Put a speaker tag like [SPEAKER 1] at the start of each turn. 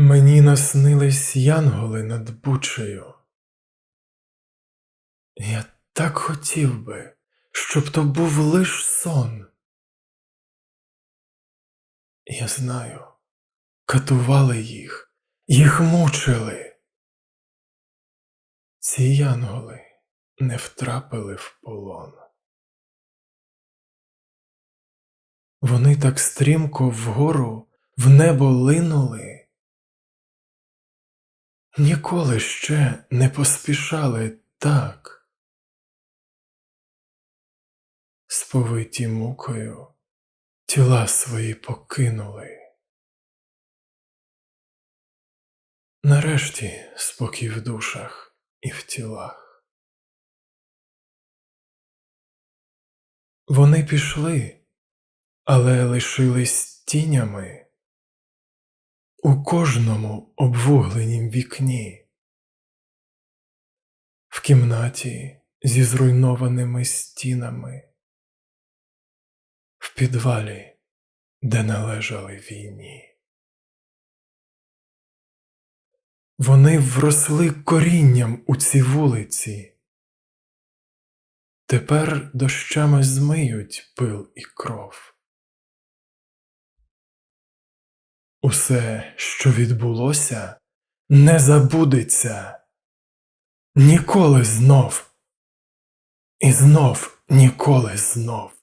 [SPEAKER 1] Мені наснились янголи над бучею. Я так хотів би, щоб то був лиш сон. Я знаю, катували їх, їх мучили. Ці янголи не втрапили в полон. Вони так стрімко вгору в небо линули. Ніколи ще не поспішали так. Сповиті мукою тіла свої покинули. Нарешті спокій в душах і в тілах. Вони пішли, але лишились тінями у кожному обвугленім вікні, в кімнаті зі зруйнованими стінами, в підвалі, де належали війні. Вони вросли корінням у ці вулиці, тепер дощами змиють пил і кров. Усе, що відбулося, не забудеться ніколи знов, і знов ніколи знов.